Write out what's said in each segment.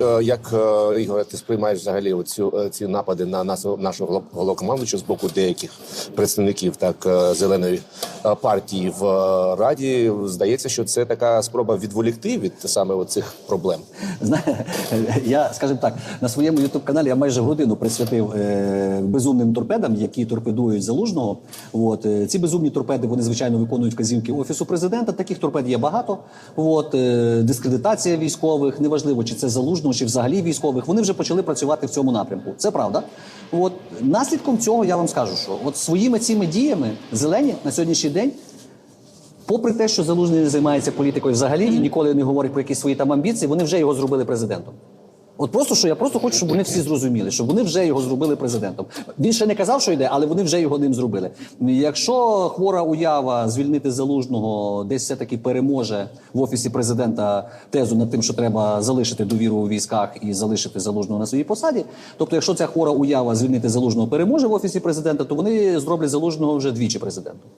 Е, Як е, Ігоре, ти сприймаєш взагалі оцю, е, ці напади на нас, нашого голов- головнокомандуючого з боку деяких представників так зеленої партії в раді? Здається, що це така спроба відволікти від саме цих проблем. Знає, я, скажімо так, на своєму ютуб каналі я майже годину присвятив безумним торпедам, які торпедують залужного. От ці безумні торпеди вони звичайно виконують вказівки офісу президента. Таких торпед є багато. От дискредитація військових, неважливо, чи це залужного, чи взагалі військових. Вони вже почали працювати в цьому напрямку. Це правда. От наслідком цього я вам скажу, що от своїми цими діями зелені на сьогоднішній день Попри те, що залужний не займається політикою взагалі і ніколи не говорить про якісь свої там амбіції, вони вже його зробили президентом. От просто що я просто хочу, щоб вони всі зрозуміли, що вони вже його зробили президентом. Він ще не казав, що йде, але вони вже його ним зробили. Якщо хвора уява звільнити залужного десь все таки переможе в офісі президента тезу над тим, що треба залишити довіру у військах і залишити залужного на своїй посаді. Тобто, якщо ця хвора уява звільнити залужного переможе в офісі президента, то вони зроблять залужного вже двічі президентом.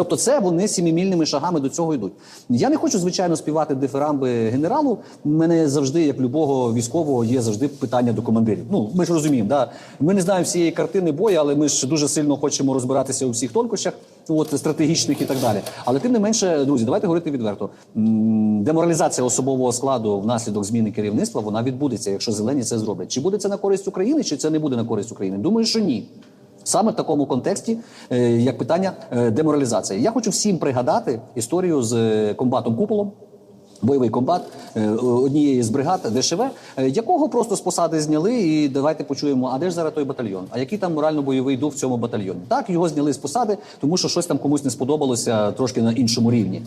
Тобто, це вони сімімільними шагами до цього йдуть. Я не хочу, звичайно, співати дифирамби генералу. У мене завжди, як любого військового, є завжди питання до командирів. Ну, ми ж розуміємо, да? ми не знаємо всієї картини бою, але ми ж дуже сильно хочемо розбиратися у всіх тонкощах, от стратегічних і так далі. Але тим не менше, друзі, давайте говорити відверто. Деморалізація особового складу внаслідок зміни керівництва вона відбудеться, якщо зелені це зроблять. Чи буде це на користь України, чи це не буде на користь України? Думаю, що ні. Саме в такому контексті, е, як питання е, деморалізації. Я хочу всім пригадати історію з е, комбатом Куполом. Бойовий комбат однієї з бригад ДШВ, якого просто з посади зняли, і давайте почуємо, а де ж зараз той батальйон? А який там морально-бойовий дух в цьому батальйоні? Так, його зняли з посади, тому що щось там комусь не сподобалося трошки на іншому рівні.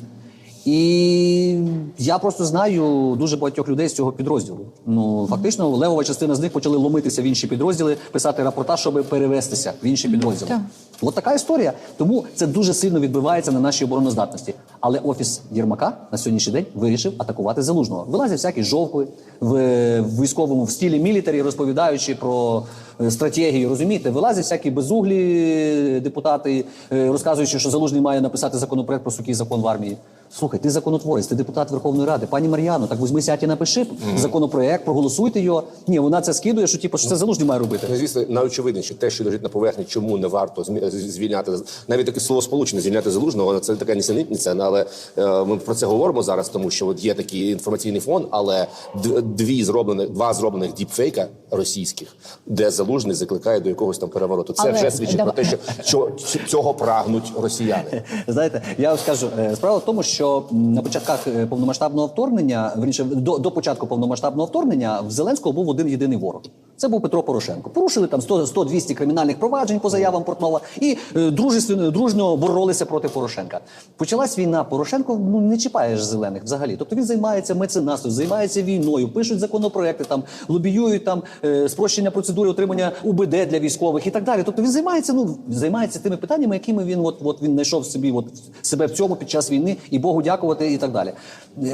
І я просто знаю дуже багатьох людей з цього підрозділу. Ну фактично, левова частина з них почали ломитися в інші підрозділи, писати рапорта, щоб перевестися в інші підрозділи. Так. От така історія. Тому це дуже сильно відбивається на нашій обороноздатності. Але офіс Єрмака на сьогоднішній день вирішив атакувати залужного. Вилазять всякі жовкви в, військовому в стілі мілітарі, розповідаючи про е, стратегію. Розумієте, вилазять всякі безуглі депутати, е, розказуючи, що залужний має написати законопроект про сухий закон в армії. Слухай, ти законотворець, ти депутат Верховної Ради. Пані Мар'яно, так візьми сядь і напиши законопроект, проголосуйте його. Ні, вона це скидує, що типу, що це залужний має робити. Ну, звісно, найочевидніше, те, що лежить на поверхні, чому не варто змі- звільняти навіть таке слово сполучення звільняти залужного, це така нісенітниця. Але е, ми про це говоримо зараз, тому що от є такий інформаційний фон, але д- дві зроблених, два зроблених діпфейка російських, де залужний закликає до якогось там перевороту. Це Але вже свідчить давай- про те, що, що цього прагнуть росіяни. Знаєте, я вам скажу, е, справа в тому, що м, на початках е, повномасштабного вторгнення, верніше, до, до початку повномасштабного вторгнення в Зеленського був один єдиний ворог. Це був Петро Порошенко. Порушили там 100 100-200 кримінальних проваджень по заявам Портнова і е, дружественно, дружньо боролися проти Порошенка. Почалась війна. Порошенко ну не чіпаєш зелених взагалі. Тобто він займається меценатством, займається війною, пишуть законопроекти, там лобіюють там е, спрощення процедури отримання УБД для військових і так далі. Тобто він займається, ну займається тими питаннями, якими він от, от він знайшов собі от себе в цьому під час війни і Богу дякувати і так далі.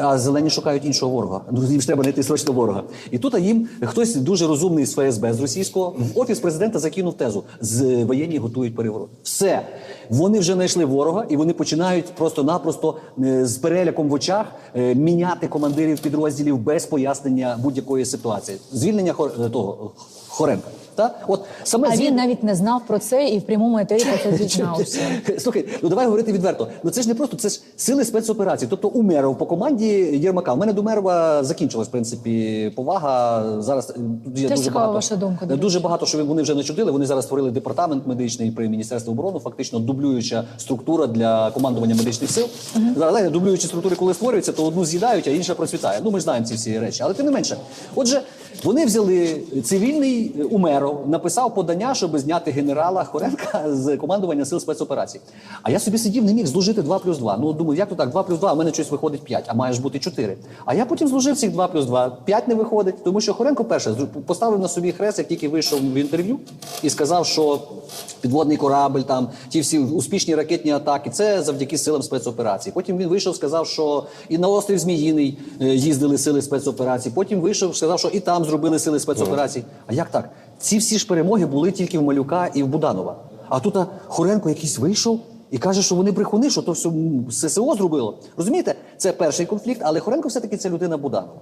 А зелені шукають іншого ворога. Їм ж треба знайти срочно ворога. І тут їм хтось дуже розумний з ФСБ з російського в офіс президента закинув тезу: з воєнні готують переворот. Все вони вже знайшли ворога, і вони починають просто-напросто е, з переляком в очах е, міняти командирів підрозділів без пояснення будь-якої ситуації. Звільнення е, того Хоренка. Та от саме А він навіть не знав про це і в прямому етері про це зізнався. Слухай, ну давай говорити відверто. Ну це ж не просто це ж сили спецоперацій. Тобто Умеров по команді Єрмака. У мене до Умерова закінчилась в принципі повага. Зараз тут є Теж дуже багато ваша думка, Дуже багато що вони вже начудили. Вони зараз створили департамент медичний при міністерстві оборони. Фактично дублююча структура для командування медичних сил. Зараз знаєте, дублюючі структури, коли створюються, то одну з'їдають, а інша процвітає. Ну ми ж знаємо ці всі речі, але тим не менше. Отже, вони взяли цивільний е, Умеров, написав подання, щоб зняти генерала Хоренка з командування сил спецоперацій. А я собі сидів, не міг зложити 2 плюс 2. Ну думаю, як то так, 2 плюс 2, а в мене щось виходить 5, а має ж бути 4. А я потім зложив цих 2 плюс 2, 5 не виходить, тому що Хоренко перше поставив на собі хрест, як тільки вийшов в інтерв'ю і сказав, що підводний корабль, там ті всі успішні ракетні атаки, це завдяки силам спецоперацій. Потім він вийшов, сказав, що і на острів Зміїний е, їздили сили спецоперацій. Потім вийшов, сказав, що і там зробили сили спецоперацій. А як так? Ці всі ж перемоги були тільки в Малюка і в Буданова. А тут а, Хоренко якийсь вийшов І каже, що вони брехуни, що то все ССО зробило. Розумієте, це перший конфлікт, але Хоренко все-таки це людина Буданова.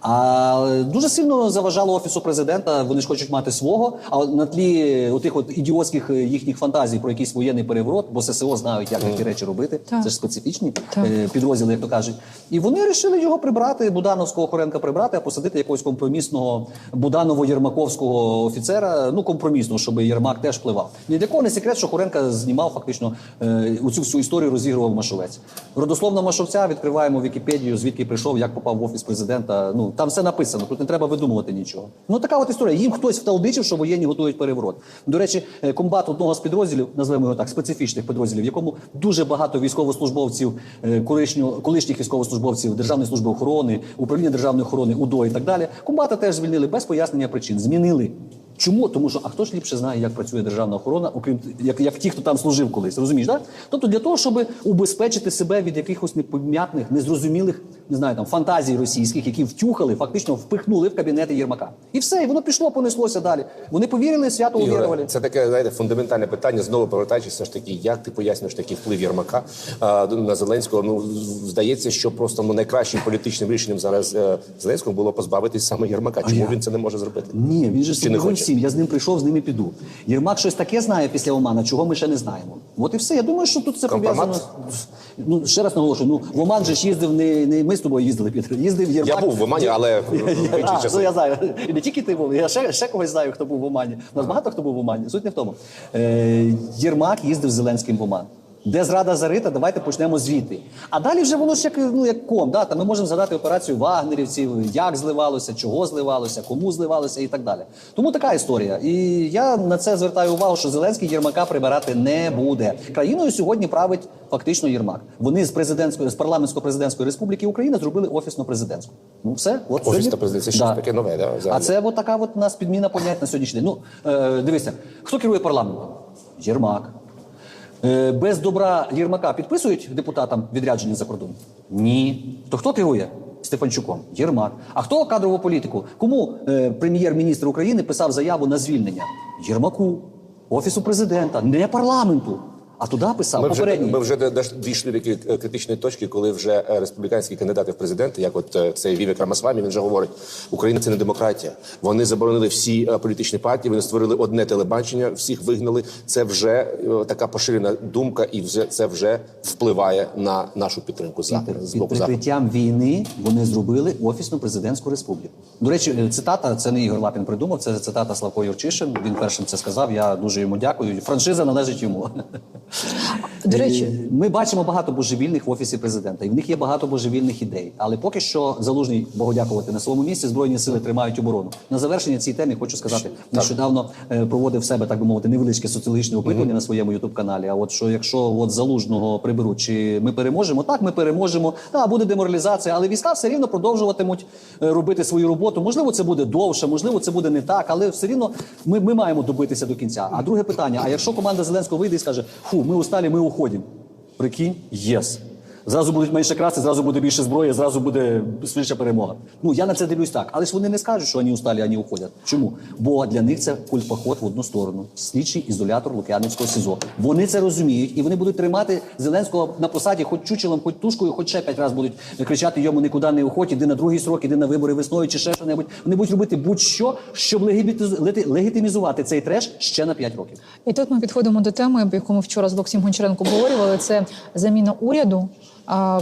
А дуже сильно заважало офісу президента. Вони ж хочуть мати свого. А на тлі отих от ідіотських е, їхніх фантазій про якийсь воєнний переворот, бо ССО знають, як такі речі робити. Так. Це ж специфічні Так. е, підрозділи, як то кажуть. І вони вирішили його прибрати, Будановського Хоренка прибрати, а посадити якогось компромісного Буданово-Єрмаковського офіцера. Ну компромісного, щоб Єрмак теж впливав. Ні для кого не секрет, що Хоренка знімав фактично е, у цю всю історію розігрував Машовець. Родословна Машовця відкриваємо Вікіпедію, звідки прийшов, як попав в офіс президента. Ну там все написано. Тут не треба видумувати нічого. Ну така от історія. Їм хтось вталдичив, що воєнні готують переворот. До речі, е, комбат одного з підрозділів, назвемо його так, специфічних підрозділів, в якому дуже багато військовослужбовців, е, колишнього колишніх військовослужбовців Державної служби охорони, управління державної охорони, УДО і так далі. Комбата теж звільнили без пояснення причин. Змінили. Чому? Тому що а хто ж ліпше знає, як працює державна охорона, окрім як, як ті, хто там служив колись, розумієш, так? Тобто для того, щоб убезпечити себе від якихось непомітних, незрозумілих, не знаю, там фантазій російських, які втюхали, фактично впихнули в кабінети Єрмака. І все, і воно пішло, понеслося далі. Вони повірили, свято увірували. це таке знаєте, фундаментальне питання. Знову повертаючись, все ж таки, як ти пояснюєш такий вплив Єрмака а, на Зеленського? Ну здається, що просто ну, найкращим політичним рішенням зараз е, Зеленського було позбавитись саме Єрмака. Чому як? він це не може зробити? Ні, він же не хоче? Всім. Я з ним прийшов, з ним і піду. Єрмак щось таке знає після Омана, чого ми ще не знаємо. От і все. Я думаю, що тут це пов'язано. Ну ще раз наголошую. Ну в Оман же ж їздив не, не ми з тобою їздили, Пітер. Їздив Єрмак. Я був в Омані, але а, часи. ну, я знаю. І не тільки ти був, я ще, ще когось знаю, хто був в Омані. У нас багато хто був в Омані. Суть не в тому. Е, Єрмак їздив з Зеленським в Оман. Де зрада зарита, давайте почнемо звідти. А далі вже воно ж як, ну, як ком. Да? Та ми можемо згадати операцію вагнерівців, як зливалося, чого зливалося, кому зливалося і так далі. Тому така історія. І я на це звертаю увагу, що Зеленський Єрмака прибирати не буде. Країною сьогодні править фактично Єрмак. Вони з президентської з парламентсько-президентської республіки Україна зробили офісно-президентську. Ну все, от Офісно сьогодні- президент, це таке нове, да, А це от така от нас підміна понять на сьогоднішній день. Ну е, дивися, хто керує парламентом? Єрмак. Е, без добра Єрмака підписують депутатам відрядження за кордон? Ні. То хто керує? Стефанчуком, Єрмак. А хто кадрову політику? Кому е, прем'єр-міністр України писав заяву на звільнення? Єрмаку, офісу президента, не парламенту. А туди писав Ми вже, попередній. ми вже дійшли до е, критичної точки, коли вже е, республіканські кандидати в президенти, як от е, цей Вівек Рамасвамі, він вже говорить, Україна це не демократія. Вони заборонили всі політичні партії, вони створили одне телебачення, всіх вигнали. Це вже така поширена думка, і вже це вже впливає на нашу підтримку заходу з боку заходу. прикриттям війни вони зробили офісну президентську республіку. До речі, цитата це не Ігор Лапін придумав. Це цитата Славко Юрчишин. Він першим це сказав. Я дуже йому дякую. Франшиза належить йому. До речі, Е, ми бачимо багато божевільних в офісі президента, і в них є багато божевільних ідей. Але поки що залужний Богу дякувати на своєму місці. Збройні сили тримають оборону. На завершення цієї теми хочу сказати, нещодавно е, проводив себе так би мовити невеличке соціологічне опитування на своєму ютуб каналі. А от що якщо от залужного приберуть, чи ми переможемо? Так, ми переможемо. Да, буде деморалізація, але війська все рівно продовжуватимуть е, робити свою роботу. Можливо, це буде довше, можливо, це буде не так, але все рівно ми, ми маємо добитися до кінця. А друге питання: а якщо команда Зеленського вийде і скаже, фу, ми устали, мы уходим. Прикинь, єс. Зразу будуть менше красти, зразу буде більше зброї, зразу буде швидша перемога. Ну я на це дивлюсь так. Але ж вони не скажуть, що вони усталі, вони уходять. Чому? Бо для них це культпоход в одну сторону. Слідчий ізолятор Лук'янівського СІЗО. Вони це розуміють, і вони будуть тримати Зеленського на посаді, хоч чучелом, хоч тушкою, хоч ще п'ять разів будуть кричати йому нікуди не уходь, іди на другий срок, іди на вибори весною чи ще що небудь. Вони будуть робити будь-що, щоб легітиміз- легітимізувати цей треш ще на п'ять років. І тут ми підходимо до теми, яку ми вчора з Олексієм Гончаренко обговорювали. Це заміна уряду.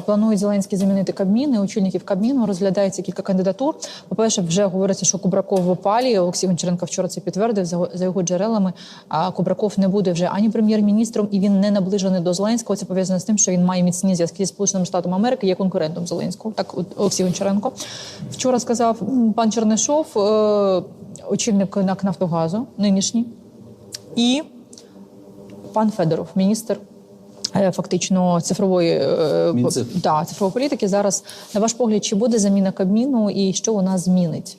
Планують Зеленський замінити Кабмін і очільників Кабміну. Розглядається кілька кандидатур. По-перше, вже говориться, що Кубраков в опалі. Олексій Гончаренко вчора це підтвердив за його джерелами. А Кубраков не буде вже ані прем'єр-міністром, і він не наближений до Зеленського. Це пов'язано з тим, що він має міцні зв'язки з Сполученими Штатами Америки, є конкурентом Зеленського. Так, Олексій Гончаренко вчора сказав пан Чернишов, е, очільник НАК Нафтогазу, нинішній. І пан Федоров, міністр фактично цифрової е, Мінциф. по- да, цифрової політики. Зараз на ваш погляд, чи буде заміна Кабміну і що вона змінить?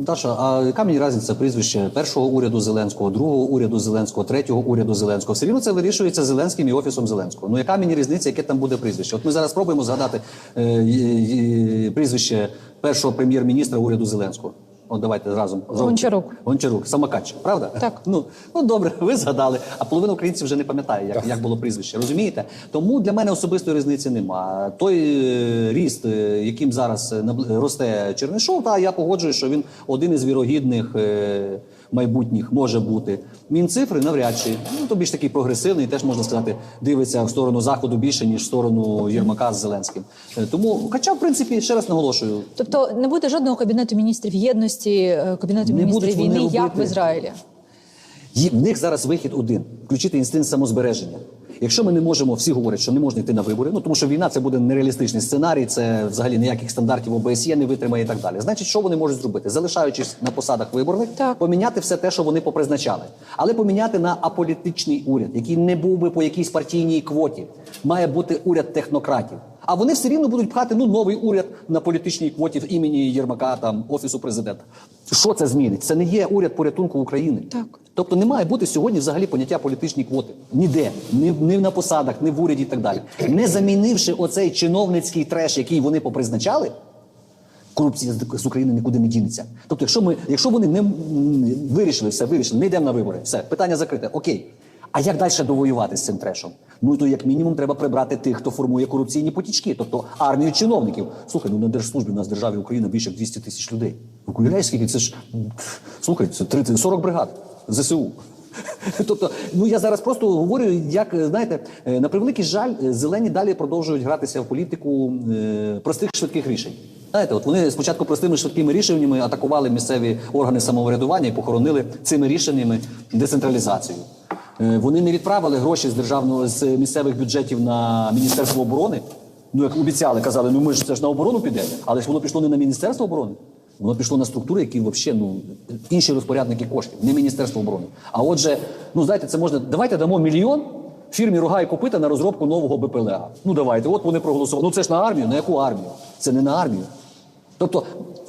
Даша, а яка мені різниця прізвище першого уряду Зеленського, другого уряду Зеленського, третього уряду Зеленського? Все рівно це вирішується Зеленським і офісом Зеленського. Ну яка мені різниця, яке там буде прізвище? От ми зараз спробуємо згадати е, е, е, прізвище першого прем'єр-міністра уряду Зеленського. От давайте разом. Гончарук. Гончарук, самокач, правда? Так. Ну, ну добре, ви згадали. А половина українців вже не пам'ятає, як, як було прізвище. Розумієте? Тому для мене особистої різниці нема. Той е, ріст, е, яким зараз е, набл- росте Чернишов, та я погоджую, що він один із вірогідних. е, Майбутніх може бути мінцифри навряд чи ну то більш такий прогресивний, теж можна сказати, дивиться в сторону заходу більше ніж в сторону Єрмака з Зеленським. Е, Тому, хоча, в принципі, ще раз наголошую, Тобто не буде жодного кабінету міністрів єдності, е, кабінету Не міністрів війни, як в. Ізраїлі. В них зараз вихід один включити інстинкт самозбереження. Якщо ми не можемо, всі говорять, що не можна йти на вибори, ну тому що війна це буде нереалістичний сценарій, це взагалі ніяких стандартів ОБСЄ не витримає і так далі. Значить, що вони можуть зробити? Залишаючись на посадах виборних, Так. поміняти все те, що вони попризначали, але поміняти на аполітичний уряд, який не був би по якійсь партійній квоті. Має бути уряд технократів. А вони все рівно будуть пхати ну новий уряд на політичній квоті в імені Єрмака, там офісу президента. Що це змінить? Це не є уряд порятунку України. Так. Тобто не має бути сьогодні взагалі поняття політичні квоти. Ніде, ні, ні на посадах, ні в уряді і так далі. Не замінивши оцей чиновницький треш, який вони попризначали, корупція з- України нікуди не дінеться. Тобто, якщо ми, якщо вони не вирішили все, вирішили, не йдемо на вибори, все, питання закрите. Окей. А як далі довоювати з цим трешом? Ну то як мінімум треба прибрати тих, хто формує корупційні потічки, тобто армію чиновників. Слухай, ну на держслужбі у нас в державі Україна більше 200 тисяч людей. Уявляєш, скільки це ж слухай, це 30, 40 бригад ЗСУ. Тобто, ну я зараз просто говорю, як знаєте, е, на превеликий жаль, зелені далі продовжують гратися в політику е, простих швидких рішень. Знаєте, от вони спочатку простими швидкими рішеннями атакували місцеві органи самоврядування і похоронили цими рішеннями децентралізацію. Е, Вони не відправили гроші з державного з місцевих бюджетів на міністерство оборони. Ну як обіцяли, казали, ну ми ж це ж на оборону піде, але ж воно пішло не на міністерство оборони. Воно пішло на структури, які взагалі ну інші розпорядники коштів, не міністерство оборони. А отже, ну знаєте, це можна. Давайте дамо мільйон фірмі Рога і Копита на розробку нового БПЛА. Ну давайте, от вони проголосували. Ну це ж на армію. На яку армію? Це не на армію. Тобто,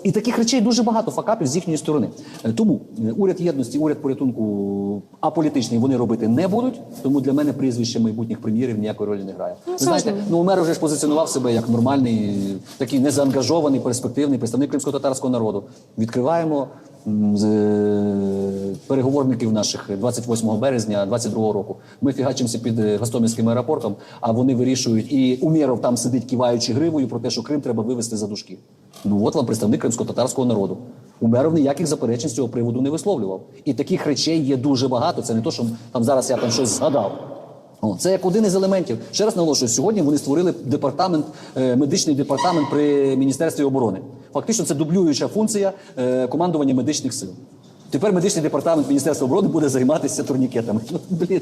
і таких речей дуже багато факапів з їхньої сторони. Е, Тому е, уряд єдності, уряд порятунку аполітичний вони робити не будуть. Тому для мене прізвище майбутніх прем'єрів ніякої ролі не грає. Ну, Ви знаєте, ну Умер вже ж позиціонував себе як нормальний, такий незаангажований, перспективний представник кримсько-татарського народу. Відкриваємо з е, переговорників наших 28 березня 22 року. Ми фігачимося під е, аеропортом, а вони вирішують, і Умєров там сидить киваючи гривою про те, що Крим треба вивести за дужки. Ну от вам представник кримсько-татарського народу. Умеров ніяких заперечень з цього приводу не висловлював. І таких речей є дуже багато. Це не то, що там зараз я там щось згадав. Це як один із елементів. Ще раз наголошую, сьогодні вони створили департамент, е, медичний департамент при Міністерстві оборони. Фактично, це дублююча функція е, командування медичних сил. Тепер медичний департамент Міністерства оборони буде займатися турнікетами. Ну, блін.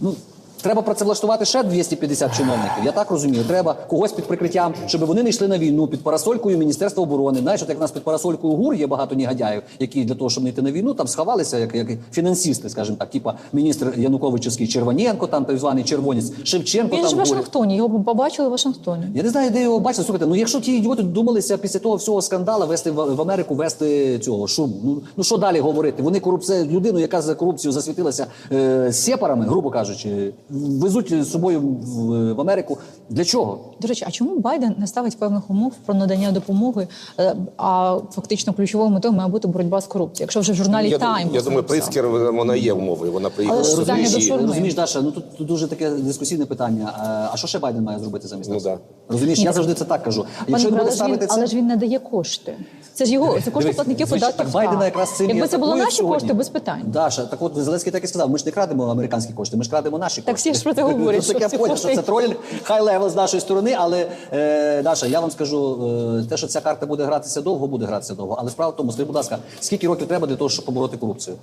Ну, треба працевлаштувати ще 250 чиновників. Я так розумію. Треба когось під прикриттям, щоб вони не йшли на війну під парасолькою Міністерства оборони. Знаєш, от як в нас під парасолькою ГУР є багато негодяїв, які для того, щоб не йти на війну, там сховалися як, як фінансисти, скажімо так, типа міністр Януковичівський Червоненко, там так званий червонець Шевченко. Він там ж в. Вашингтоні, його побачили в Вашингтоні. Я не знаю, де його бачили. Слухайте, ну якщо ті ідіоти думалися після того всього скандалу вести в, в Америку, вести цього шуму. Ну, ну що далі говорити? Вони корупція людину, яка за корупцію засвітилася е, сепарами, грубо кажучи, везуть з собою в, Америку. Для чого? До речі, а чому Байден не ставить певних умов про надання допомоги? е, А фактично ключовою метою має бути боротьба з корупцією. Якщо вже в журналі Я, Тайм я думаю, Прицкер вона є умовою. Вона приїхала. Але шурми. Розумієш, Даша, ну тут, тут дуже таке дискусійне питання. А, а що ще Байден має зробити замість Ну, да. Розумієш, я завжди це так кажу. Якщо він буде ж він, ставити це. але ж він не дає кошти. Це ж його це кошти платників податків. Байдена якраз цим Якби це були наші сьогодні. кошти, без питань. Даша, так от Зеленський так і сказав: ми ж не крадемо американські кошти, ми ж крадемо наші Так всі ж про це говорять, що Так я поняв, що це тролінг хай левел з нашої сторони, але е, Даша, я вам скажу, е, те, що ця карта буде гратися довго, буде гратися довго. Але справа в тому, скажіть, будь ласка, скільки років треба для того, щоб побороти корупцію?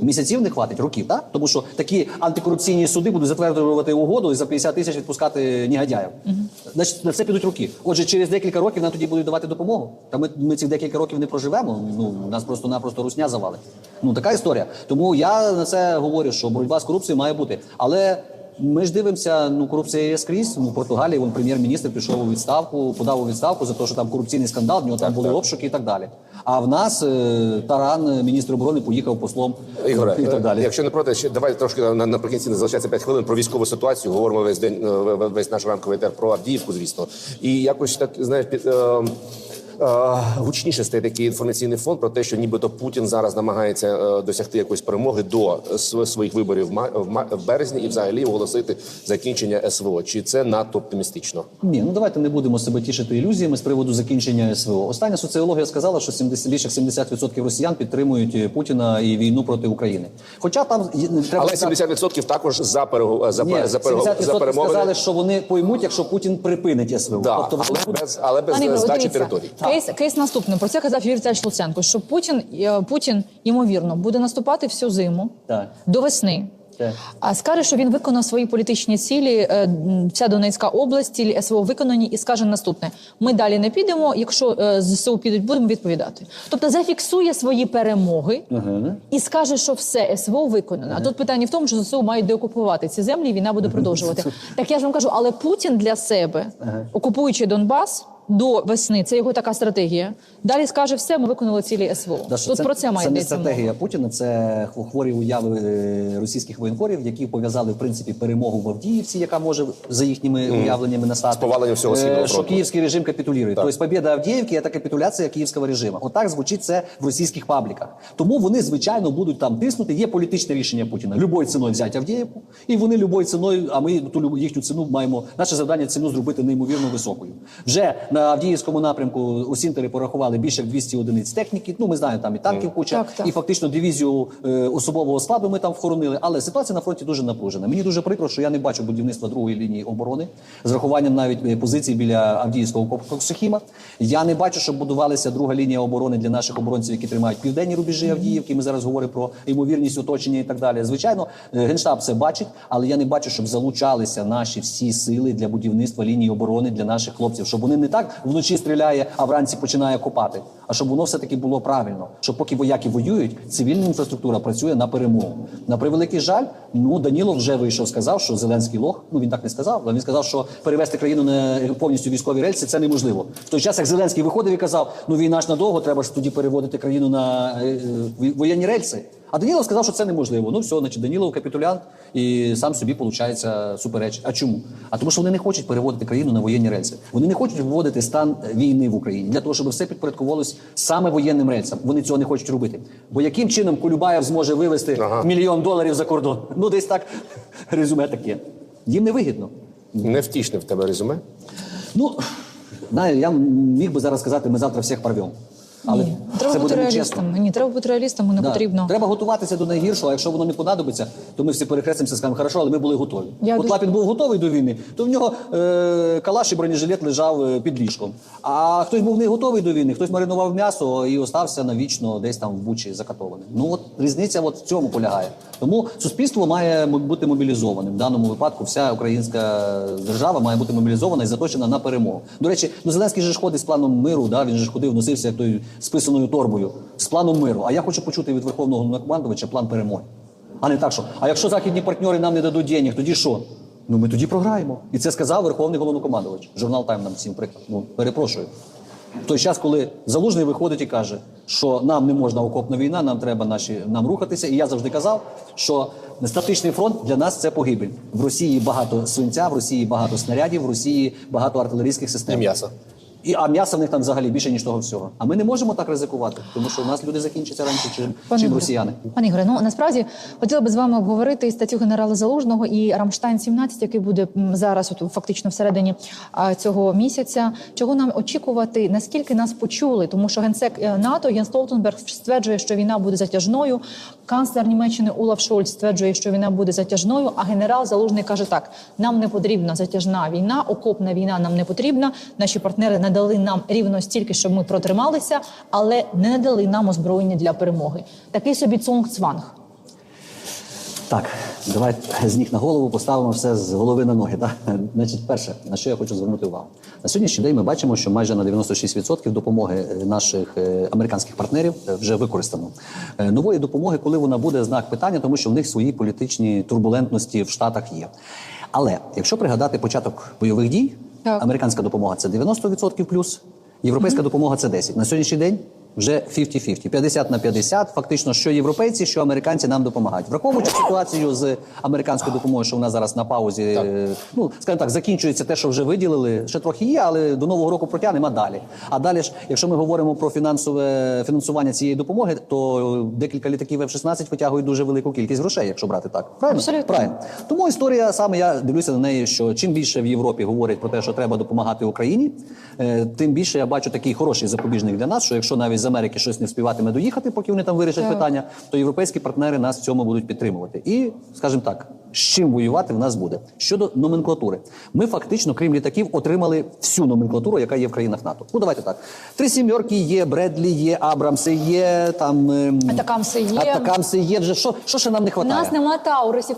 Місяців не хватить, років, так? Тому що такі антикорупційні суди будуть затверджувати угоду і за 50 тисяч відпускати негодяїв. Значить, на це підуть роки. Отже, через декілька років нам тоді будуть давати допомогу. Та ми, ми цих декілька років не проживемо. Ну нас просто-напросто русня завалить. Ну така історія. Тому я на це говорю, що боротьба з корупцією має бути. Але ми ж дивимося, ну корупція є скрізь. Ну, в Португалії вон прем'єр-міністр пішов у відставку, подав у відставку за те, що там корупційний скандал, в нього там були обшуки і так далі. А в нас е, Таран, е, міністр оборони, поїхав послом Ігоре, і так далі. е, якщо не проти, ще давайте трошки на, наприкінці не залишається 5 хвилин про військову ситуацію. Говоримо весь день, е, весь наш ранковий етер про Авдіївку, звісно. І якось так знаєш, під, е, гучніше стає такий інформаційний фон про те, що нібито Путін зараз намагається е, досягти якоїсь перемоги до своїх виборів в, березні і взагалі оголосити закінчення СВО. Чи це надто оптимістично? Ні, ну давайте не будемо себе тішити ілюзіями з приводу закінчення СВО. Остання соціологія сказала, що 70, більше 70% росіян підтримують е, Путіна і війну проти України. Хоча там треба Але сказати- 70% також за перего- за, Ні, за, перего- 70% за перемовини. сказали, що вони поймуть, якщо Путін припинить СВО. Да, тобто але без але без здачі територій. Кейс, кейс наступний. Про це казав Юрій Віталійович Луценко, що Путін, е, Путін, ймовірно, буде наступати всю зиму Так. до весни. Так. А скаже, що він виконав свої політичні цілі. е, Вся Донецька область, цілі СВО виконані, і скаже наступне: ми далі не підемо. Якщо е, ЗСУ підуть, будемо відповідати. Тобто зафіксує свої перемоги і скаже, що все СВО виконано. А тут питання в тому, що ЗСУ мають деокупувати ці землі, і війна буде продовжувати. Так я ж вам кажу, але Путін для себе, окупуючи Донбас. До весни це його така стратегія. Далі скаже, все, ми виконали цілі СВО. Да, що Тут про це має це не йдеться мова. стратегія Путіна, це хворі уяви е, російських воєнкорів, які пов'язали в принципі перемогу в Авдіївці, яка може за їхніми уявленнями настати. З поваленням всього Е, Східного Що київський режим капітулює. Тобто побіда Авдіївки – це капітуляція київського режиму. Отак звучить це в російських пабліках. Тому вони звичайно будуть там тиснути. Є політичне рішення Путіна. Любою ціною взяти Авдіївку, і вони любою ціною. А ми ту любу- їхню ціну маємо. Наше завдання ціну зробити неймовірно високою. Вже на Авдіївському напрямку у Сінтері порахували більше як 200 одиниць техніки. Ну ми знаємо, там і танків куча, Так, так. і фактично дивізію е, особового складу ми там вхоронили. Але ситуація на фронті дуже напружена. Мені дуже прикро, що я не бачу будівництва другої лінії оборони з рахуванням навіть е, позицій біля Авдіївського комплексу Хіма. Я не бачу, щоб будувалася друга лінія оборони для наших оборонців, які тримають південні рубежі Авдіївки. Ми зараз говоримо про ймовірність оточення і так далі. Звичайно, е, генштаб це бачить, але я не бачу, щоб залучалися наші всі сили для будівництва лінії оборони для наших хлопців, щоб вони не так вночі стріляє, а вранці починає копати. А щоб воно все таки було правильно, щоб поки вояки воюють, цивільна інфраструктура працює на перемогу. На превеликий жаль, ну Данілов вже вийшов, сказав, що Зеленський лох. Ну він так не сказав, але він сказав, що перевести країну на повністю військові рельси це неможливо. В той час, як Зеленський виходив і казав, ну війна ж надовго, треба ж тоді переводити країну на е, е, воєнні рельси. А Данілов сказав, що це неможливо. Ну все, значить, Данілов капітулянт і сам собі виходить суперечить. А чому? А тому, що вони не хочуть переводити країну на воєнні рельси. Вони не хочуть вводити стан війни в Україні для того, щоб все підпорядковувалось саме воєнним рельсам. Вони цього не хочуть робити. Бо яким чином Колюбаєв зможе вивести Ага. мільйон доларів за кордон? Ну десь так резюме таке. Їм не вигідно. Невтішне в тебе резюме. Ну знаю, я міг би зараз сказати, ми завтра всіх порвемо. Але Ні, треба це бути буде нечесно. Ні, треба бути реалістами, не Да. потрібно. Треба готуватися до найгіршого. а Якщо воно не понадобиться, то ми всі перехрестимося і скажемо, хорошо, але ми були готові. Я От дуже- Лапін був готовий до війни, то в нього е- калаш і бронежилет лежав е, під ліжком. А хтось був не готовий до війни, хтось маринував м'ясо і остався навічно десь там в бучі закатований. Ну от різниця от в цьому полягає. Тому суспільство має бути мобілізованим. В даному випадку вся українська держава має бути мобілізована і заточена на перемогу. До речі, ну Зеленський же ж ходить з планом миру. Да? Він же ж ходив, носився як той списаною торбою з планом миру. А я хочу почути від верховного Головнокомандувача план перемоги. А не так, що а якщо західні партнери нам не дадуть денег, тоді що? Ну ми тоді програємо. І це сказав верховний головнокомандувач. Журнал Тайм нам всім приклад. Ну перепрошую. В той час, коли залужний виходить і каже, що нам не можна окопна війна, нам треба наші нам рухатися. І я завжди казав, що статичний фронт для нас це погибель. В Росії багато свинця, в Росії багато снарядів, в Росії багато артилерійських систем. І м'яса. І а м'яса в них там взагалі більше ніж того всього. А ми не можемо так ризикувати, тому що у нас люди закінчаться раніше, чим, чим Ігоре, росіяни. Пане Ігоре, ну насправді хотіла би з вами обговорити і статтю генерала Залужного і Рамштайн 17 який буде зараз, от фактично всередині а, цього місяця. Чого нам очікувати? Наскільки нас почули? Тому що генсек е, НАТО Єн Столтенберг стверджує, що війна буде затяжною. Канцлер Німеччини Олаф Шольц стверджує, що війна буде затяжною. А генерал Залужний каже так: нам не потрібна затяжна війна, окопна війна нам не потрібна. Наші партнери надали нам рівно стільки, щоб ми протрималися, але не надали нам озброєння для перемоги. Такий собі цунг-цванг. Так, давай з ніг на голову поставимо все з голови на ноги. Так? Значить, перше, на що я хочу звернути увагу. На сьогоднішній день ми бачимо, що майже на 96% допомоги е, наших е, американських партнерів е, вже використано. Нової допомоги, коли вона буде знак питання, тому що в них свої політичні турбулентності в Штатах є. Але якщо пригадати початок бойових дій, Так. американська допомога це 90% плюс, європейська допомога це 10%. На сьогоднішній день Вже 50-50. 50 на 50. Фактично, що європейці, що американці нам допомагають. Враховуючи ситуацію з американською допомогою, що вона зараз на паузі, е, ну скажімо так, закінчується те, що вже виділили. Ще трохи є, але до нового року протягнемо далі. А далі ж, якщо ми говоримо про фінансове фінансування цієї допомоги, то декілька літаків F-16 витягують дуже велику кількість грошей, якщо брати так. Правильно? Абсолютно. Правильно. Тому історія саме я дивлюся на неї, що чим більше в Європі говорять про те, що треба допомагати Україні, е, тим більше я бачу такий хороший запобіжник для нас, що якщо навіть з Америки щось не вспіватиме доїхати, поки вони там вирішать Так. питання, то європейські партнери нас в цьому будуть підтримувати. І, скажімо так, з чим воювати в нас буде. Щодо номенклатури, ми фактично, крім літаків, отримали всю номенклатуру, яка є в країнах НАТО. Ну давайте так: три сімерки є, Бредлі є, Абрамси є, там ем, Атакамси є. Атакамси є. Вже що, що ще нам не У нас немає таурусів.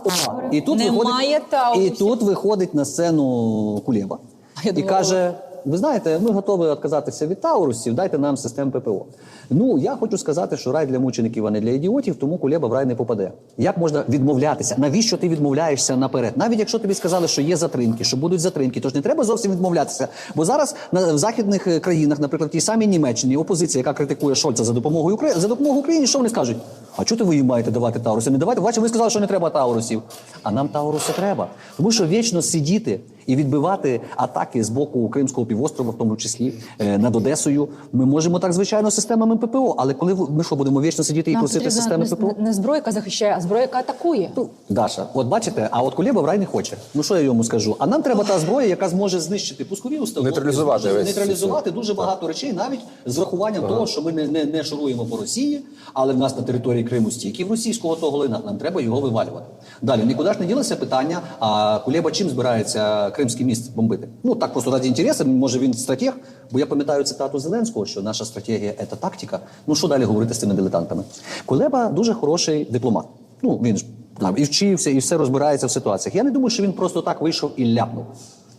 І тут немає виходить, таурусів. і тут виходить на сцену Кулєба Я і думала, каже: ви знаєте, ми готові відказатися від Таурусів, дайте нам систем ППО. Ну я хочу сказати, що рай для мучеників, а не для ідіотів, тому Кулєба в рай не попаде. Як можна відмовлятися? Навіщо ти відмовляєшся наперед? Навіть якщо тобі сказали, що є затримки, що будуть затримки, тож не треба зовсім відмовлятися. Бо зараз на в західних е, країнах, наприклад, тій самій Німеччині, опозиція, яка критикує Шольца за допомогою Україні, за допомогою Україні, що вони скажуть? А чого ви їм маєте давати Тауруси? Не давайте. Бачите, ви сказали, що не треба Таурусів. А нам Тауруси треба. Тому що вічно сидіти і відбивати атаки з боку Кримського півострова, в тому числі е, над Одесою, ми можемо так, звичайно, системами ППО. Але коли ви- ми що будемо вічно сидіти і Нам просити системи не, ППО? не зброя, яка захищає, а зброя, яка атакує. Ну, Даша, от бачите, а от Кулєба в рай не хоче. Ну що я йому скажу? А нам треба та зброя, яка зможе знищити пускові установки, Нейтралізувати зможе весь нейтралізувати дуже багато речей, навіть з врахуванням того, що ми не, не, не шуруємо по Росії, але в нас на території Криму стільки в російського того лина, нам треба його вивалювати. Далі нікуди ж не ділося питання. А Кулєба чим збирається кримський міст бомбити? Ну так просто раді інтересу, може він стратег, бо я пам'ятаю цитату Зеленського, що наша стратегія це тактика. Ну що далі говорити з цими дилетантами? Кулеба дуже хороший дипломат. Ну він ж там і вчився, і все розбирається в ситуаціях. Я не думаю, що він просто так вийшов і ляпнув.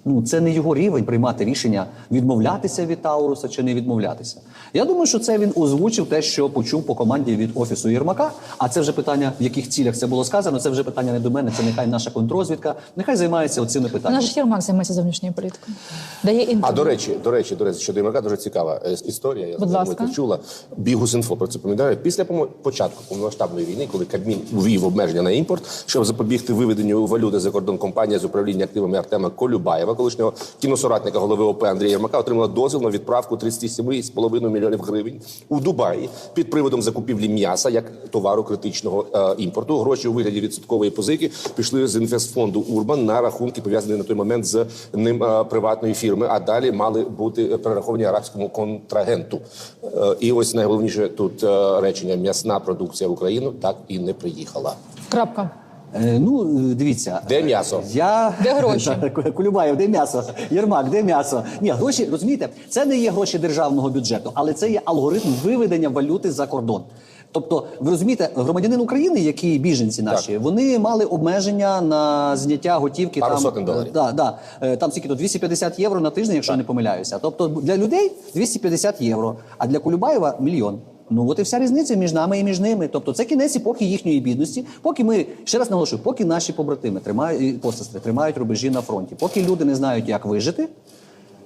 Ну, це не його рівень приймати рішення відмовлятися від Тауруса чи не відмовлятися. Я думаю, що це він озвучив те, що почув по команді від офісу Єрмака. А це вже питання, в яких цілях це було сказано. Це вже питання не до мене. Це нехай наша контрозвідка. Нехай займається оцими У питаннями. же Єрмак займається зовнішньою політикою. Дає інтерв'ю. А до речі, до речі, до речі, щодо Єрмака дуже цікава е, історія. Я Будь ласка. чула. Бігус.Інфо про це пам'ятаю. Після початку повномасштабної війни, коли Кабмін ввів обмеження на імпорт, щоб запобігти виведенню валюти за кордон компанія з управління активами Артема Колюбаєва, колишнього кіносоратника голови ОП Андрія Єрмака, отримала дозвіл на відправку 37,5 мільйонів гривень у Дубаї під приводом закупівлі м'яса як товару критичного е, імпорту. Гроші у вигляді відсоткової позики пішли з інвестфонду Урбан на рахунки, пов'язані на той момент з ним е, приватної фірми. А далі мали бути перераховані арабському контрагенту. Е, і ось найголовніше тут е, речення: м'ясна продукція в Україну так і не приїхала. Крапка. Е, ну, е, дивіться. Де м'ясо? Я... Де гроші? Так, Кулюбаєв, де м'ясо? Єрмак, де м'ясо? Ні, гроші, розумієте, це не є гроші державного бюджету, але це є алгоритм виведення валюти за кордон. Тобто, ви розумієте, громадянин України, які біженці наші, вони мали обмеження на зняття готівки Пару там, сотень доларів. Да, да. Е, Там скільки то 250 євро на тиждень, якщо я не помиляюся. Тобто для людей 250 євро, а для Кулюбаєва мільйон. Ну от і вся різниця між нами і між ними. Тобто це кінець епохи їхньої бідності. Поки ми ще раз наголошую, поки наші побратими тримають посестри тримають рубежі на фронті, поки люди не знають, як вижити.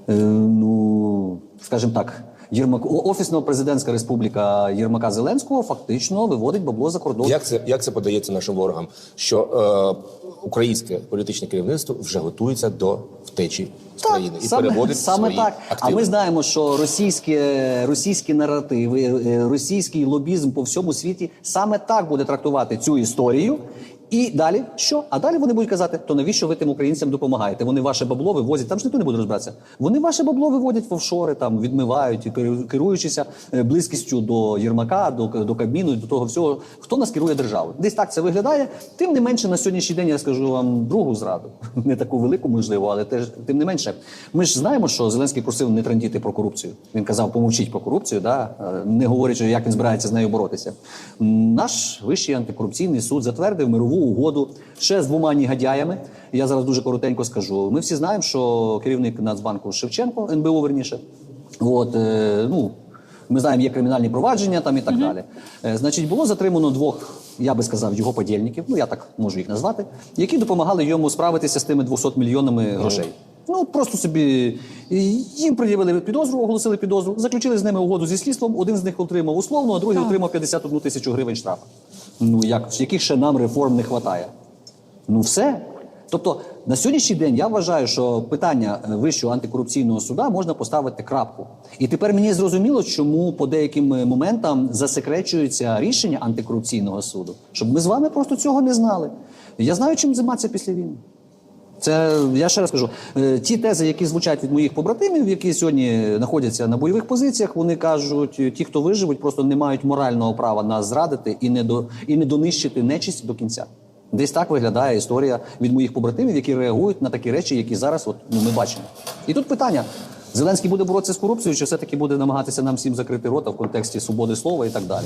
Е, ну скажімо так. Єрмак о- офісно-президентська республіка Єрмака Зеленського фактично виводить бабло за кордон. Як це як це подається нашим ворогам? Що е, українське політичне керівництво вже готується до втечі з країни і переводить саме свої так. активи. А ми знаємо, що російські, російські наративи, е, російський лобізм по всьому світі саме так буде трактувати цю історію. І далі що? А далі вони будуть казати: то навіщо ви тим українцям допомагаєте? Вони ваше бабло вивозять. Там ж ніхто не буде розбиратися. Вони ваше бабло виводять в офшори, там відмивають, і керу- керуючися е, близькістю до Єрмака, до, до Кабміну, до того всього, хто нас керує державою. Десь так це виглядає. Тим не менше, на сьогоднішній день я скажу вам другу зраду, не таку велику, можливо, але теж тим не менше. Ми ж знаємо, що Зеленський просив не трандіти про корупцію. Він казав, помовчіть про корупцію, да? е, не говорячи, як він збирається з нею боротися. Наш вищий антикорупційний суд затвердив мирову угоду ще з двома негодяями. Я зараз дуже коротенько скажу. Ми всі знаємо, що керівник Нацбанку Шевченко, НБУ верніше, от, е, ну, ми знаємо, є кримінальні провадження там і так далі. Е, значить, було затримано двох, я би сказав, його подільників, ну я так можу їх назвати, які допомагали йому справитися з тими 200 мільйонами грошей. Ну просто собі їм пред'явили підозру, оголосили підозру, заключили з ними угоду зі слідством. Один з них отримав условно, а другий Так. отримав 51 тисячу гривень штрафу. Ну як яких ще нам реформ не вистачає? Ну все. Тобто на сьогоднішній день я вважаю, що питання е, вищого антикорупційного суда можна поставити крапку. І тепер мені зрозуміло, чому по деяким е, моментам засекречуються рішення антикорупційного суду, щоб ми з вами просто цього не знали. Я знаю, чим займатися після війни. Це я ще раз кажу. е, Ті тези, які звучать від моїх побратимів, які сьогодні знаходяться на бойових позиціях, вони кажуть, е, ті, хто виживуть, просто не мають морального права нас зрадити і не до і не донищити нечисть до кінця. Десь так виглядає історія від моїх побратимів, які реагують на такі речі, які зараз от, ну, ми бачимо. І тут питання: Зеленський буде боротися з корупцією, чи все-таки буде намагатися нам всім закрити рота в контексті свободи слова і так далі.